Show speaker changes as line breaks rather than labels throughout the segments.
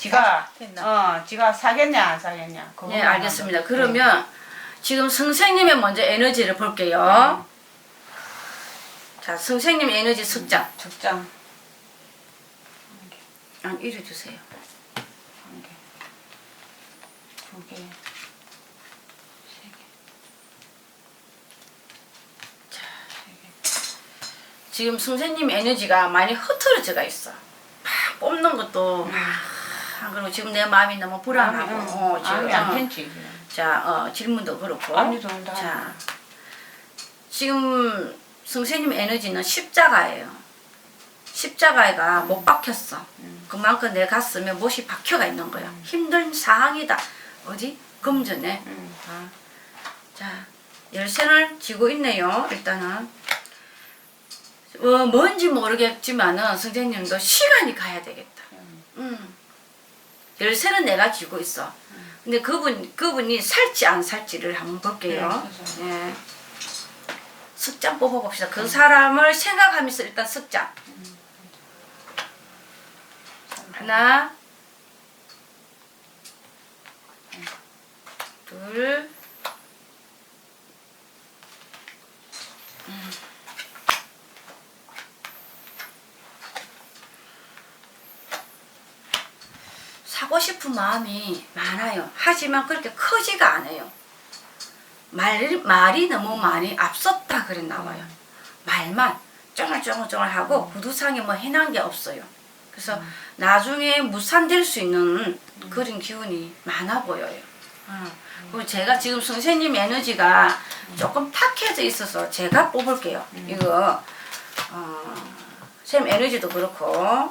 지가? 어 지가 사겠냐 안 사겠냐. 그거만
예, 알겠습니다. 그러면 지금 선생님의 먼저 에너지를 볼게요. 자, 선생님 에너지 석장.
네. 적장
한 이리 주세요.
한 개, 두 개, 세 개.
자,
세 개.
지금 선생님 에너지가 많이 흐트러져가 있어. 막 뽑는 것도 막 그리고 지금 내 마음이 너무 불안하고
음. 마음이,
어,
응.
지금
마음이 안
어.
편치.
자, 어, 질문도 그렇고.
아니.
자, 지금 선생님 에너지는 십자가예요. 십자가가 못 박혔어.
음.
그만큼 내 가슴에 못이 박혀가 있는 거야. 힘든 상황이다. 어디? 금전에.
응.
아, 자, 열쇠를 쥐고 있네요. 일단은. 어, 뭔지 모르겠지만은 선생님도 시간이 가야 되겠다.
음.
음. 열쇠는 내가 쥐고 있어. 근데 그분 그분이 살지 안 살지를 한번 볼게요.
네, 그래서.
예. 석장 뽑아봅시다. 그 사람을 생각하면서 일단 석장. 하나, 둘, 사고 싶은 마음이 많아요. 하지만 그렇게 크지가 않아요. 말, 말이 너무 많이 앞섰다 그래 나와요. 말만 쫑알쫑알쫑알 하고 구두상에 뭐 해난 게 없어요. 그래서 나중에 무산될 수 있는 그런 기운이 많아 보여요. 어. 그리고 제가 지금 선생님 에너지가 조금 탁해져 있어서 제가 뽑을게요. 이거 어, 쌤 에너지도 그렇고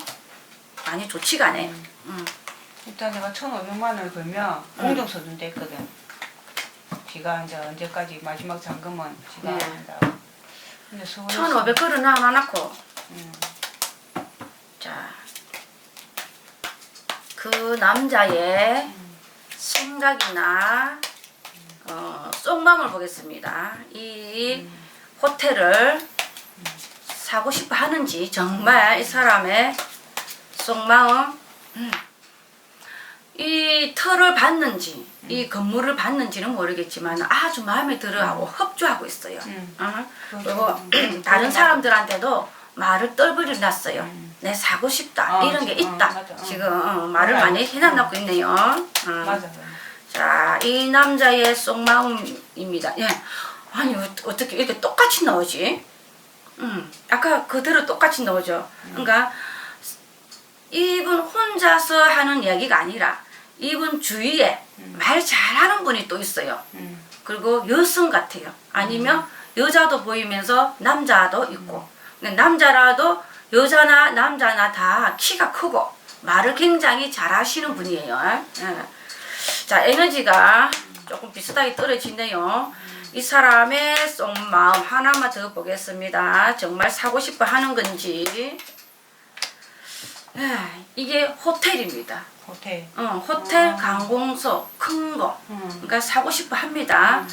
많이 좋지가 않아요. 음.
일단 내가 1,500만 원을 벌면 공정서준 됐거든. 지가 이제 언제까지 마지막 잔금은 지가
네.
한다고. 근데 서울에서
1,500 그릇 하나 넣고
음.
자, 그 남자의 생각이나 어, 속마음을 보겠습니다. 이 호텔을 사고 싶어 하는지 정말 이 사람의 속마음 음. 이 터를 받는지 이 건물을 받는지는 모르겠지만 아주 마음에 들어하고 협조하고 있어요.
음.
어?
그렇죠.
그리고
음.
다른 사람들한테도 말을 떨버려 놨어요.
음.
내 사고 싶다
어,
이런 게
지- 어,
있다.
맞아. 어.
지금 어, 말을
맞아.
많이 해놔놓고 있네요. 어.
맞아.
자, 이 남자의 속마음입니다. 예. 아니 어- 어떻게 이렇게 똑같이 나오지? 음, 아까 그대로 똑같이 나오죠. 그러니까 이분 혼자서 하는 이야기가 아니라 이분 주위에 말 잘하는 분이 또 있어요.
음.
그리고 여성 같아요. 아니면 여자도 보이면서 남자도 있고 남자라도 여자나 남자나 다 키가 크고 말을 굉장히 잘하시는 분이에요. 예. 자 에너지가 조금 비슷하게 떨어지네요. 이 사람의 속마음 하나만 더 보겠습니다. 정말 사고 싶어 하는 건지. 예, 이게 호텔입니다.
호텔.
어, 호텔, 관공서, 큰 거.
음.
그러니까 사고 싶어 합니다.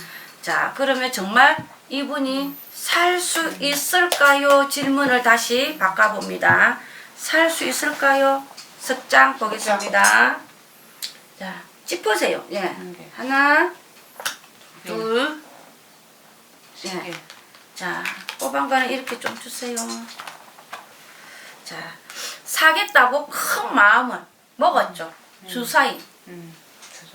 자, 그러면 정말 이분이 살 수 있을까요? 질문을 다시 바꿔봅니다. 살 수 있을까요? 석장 보겠습니다. 자, 짚으세요. 예.
개.
하나,
네.
둘,
세
예.
개.
자, 꼬방 거는 이렇게 좀 주세요. 자, 사겠다고 큰 마음을 먹었죠. 주사위.
음.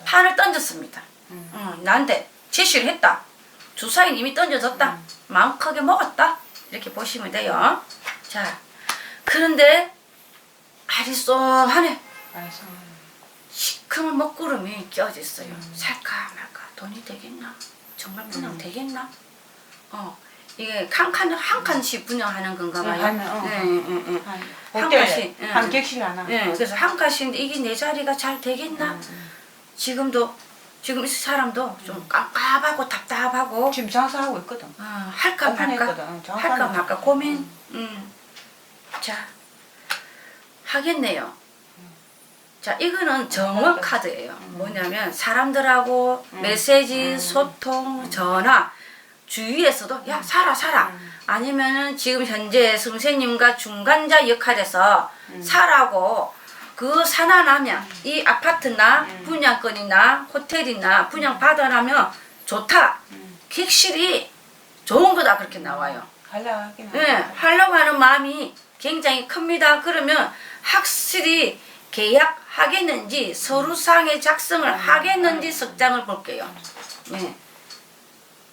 판을 던졌습니다.
음.
응, 나한테 제시를 했다. 주사위 이미 던져졌다. 마음 크게 먹었다. 이렇게 보시면 돼요. 자, 그런데 아리송하네. 시커먼 먹구름이 있어요. 살까 말까 돈이 되겠나? 정말
음.
되겠나? 어, 이게 한 칸, 한 칸씩 분양하는 건가 봐요.
한, 어.
네, 네, 네.
한
칸씩, 예.
한 객실 하나.
네, 그래서 한 칸씩인데 이게 내 자리가 잘 되겠나?
음.
지금도 지금 이 사람도 좀 깝깝하고 답답하고
지금 장사하고 있거든.
어, 할까 말까
오픈했거든. 어,
할까 말까
좀-
고민. 음. 자 하겠네요. 자 이거는 정원 카드예요. 뭐냐면 사람들하고 메시지, 소통, 전화 주위에서도 야 살아 살아 아니면은 지금 현재 선생님과 중간자 역할에서 사라고 그 산안하면 이 아파트나
음.
분양권이나 호텔이나 분양 받아라면 좋다.
음.
객실이 좋은 거다 그렇게 나와요.
하려 하긴
예,
하겠다.
하려고 하는 마음이 굉장히 큽니다. 그러면 확실히 계약하겠는지 서류상의 작성을
음.
하겠는지 석장을 볼게요. 네.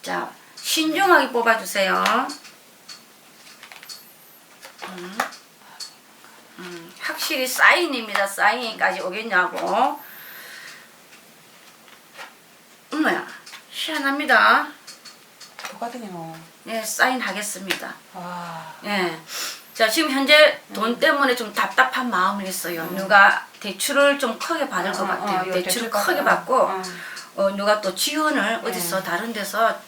자, 신중하게 뽑아주세요. 음. 음, 확실히 사인입니다. 사인까지 오겠냐고. 엄마야, 희한합니다.
똑같으네 뭐.
네, 사인하겠습니다.
와.
예. 자, 지금 현재 돈 때문에 좀 답답한 마음이 있어요. 누가 대출을 좀 크게 받을 것 같아요.
어, 어,
대출을
대출
크게
받-
받고,
어.
어, 누가 또 지원을
네.
어디서 다른 데서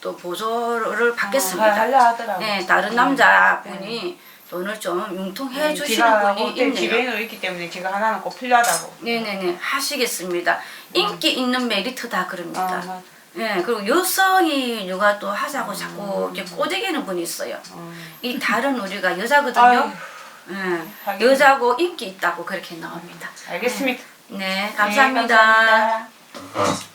또 보조를
어,
받겠습니다.
하려 하더라고.
예, 다른
음.
남자분이 돈을 좀 융통해
음,
주시는 분이 있네요.
지배인으로 있기 때문에 제가 하나는 꼭 필요하다고.
네네네, 하시겠습니다. 인기 있는 메리트다
아,
그럽니다.
맞아.
예, 그리고 여성이 누가 또 하자고 자꾸 이렇게 꼬대기는 분이 있어요.
음.
이 다른 우리가 여자거든요.
아유,
예,
하긴.
여자고 인기 있다고 그렇게 나옵니다.
알겠습니다.
네,
네,
감사합니다.
감사합니다.